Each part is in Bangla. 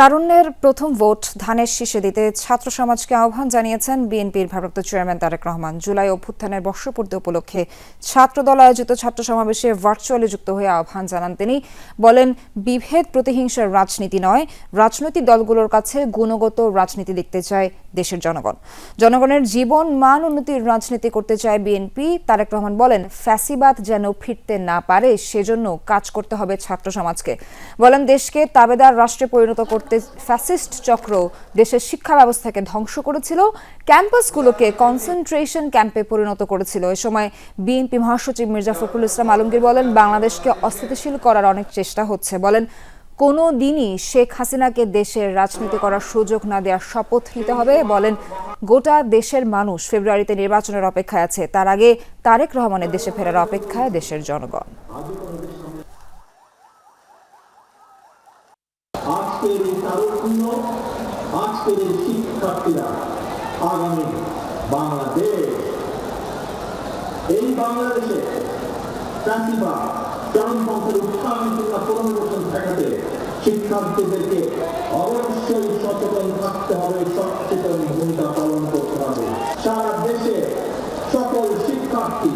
তারুণ্যের প্রথম ভোট ধানের শীষে দিতে ছাত্র সমাজকে আহ্বান জানিয়েছেন বিএনপির ভারপ্রাপ্ত চেয়ারম্যান তারেক রহমান। জুলাই অভ্যুত্থানের বর্ষপূর্তি উপলক্ষে ছাত্রদল আয়োজিত ছাত্র সমাবেশে ভার্চুয়ালি যুক্ত হয়ে আহ্বান জানান তিনি। বলেন, বিভেদ, প্রতিহিংসার রাজনীতি নয়, রাজনৈতিক দলগুলোর কাছে গুণগত রাজনীতি দেখতে চায় দেশের জনগণ। জনগণের জীবন মান উন্নতির রাজনীতি করতে চায় বিএনপি। তারেক রহমান বলেন, ফ্যাসিবাদ যেন ফিরতে না পারে, সেজন্য কাজ করতে হবে ছাত্র সমাজকে। বলেন, দেশকে তাবেদার রাষ্ট্রে পরিণত করতে ফ্যাসিস্ট চক্র দেশের শিক্ষা ব্যবস্থাকে ধ্বংস করেছিল, ক্যাম্পাসগুলোকে কনসেন্ট্রেশন ক্যাম্পে পরিণত করেছিল। এ সময় বিএনপি মহাসচিব মির্জা ফখরুল ইসলাম আলমগীর বলেন, বাংলাদেশকে অস্থিতিশীল করার অনেক চেষ্টা হচ্ছে। বলেন কোনো দিনই শেখ হাসিনাকে দেশের রাজনীতি করার সুযোগ না দেওয়ার শপথ নিতে হবে বলেন গোটা দেশের মানুষ ফেব্রুয়ারিতে নির্বাচনের অপেক্ষায় আছে। তার আগে তারেক রহমানের দেশে ফেরার অপেক্ষায় দেশের জনগণ। বাংলাদেশ। এই বাংলাদেশে চাষিবা শিক্ষার্থীদেরকে অবশ্যই সচেতন থাকতে হবে, সচেতন ভূমিকা পালন করতে হবে। সারা দেশে সকল শিক্ষার্থী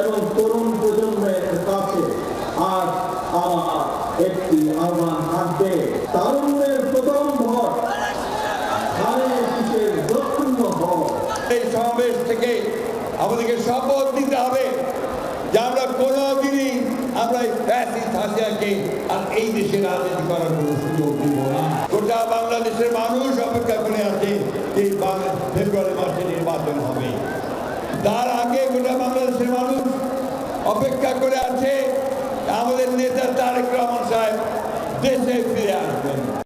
এবং তরুণ প্রজন্মের কাছে আজ আমার একটি আহ্বান থাকবে, তারুণ্যের প্রথম ভর, ধানের শীষের দক্ষিণ ভর। এই সমাবেশ থেকে আমাদেরকে শপথ নিতে হবে যে আমরা কোনো দিনই আমরা ফ্যাসিস্ট আগে আর এই দেশে রাজনীতি করার কোনো সুযোগ দিব না। গোটা বাংলাদেশের মানুষ অপেক্ষা করে আছে যে ফেব্রুয়ারি মাসে নির্বাচন হবে। তার আগে গোটা বাংলাদেশের মানুষ অপেক্ষা করে আছে আমাদের নেতা তারেক রহমান সাহেব দেশে ফিরে আসবেন।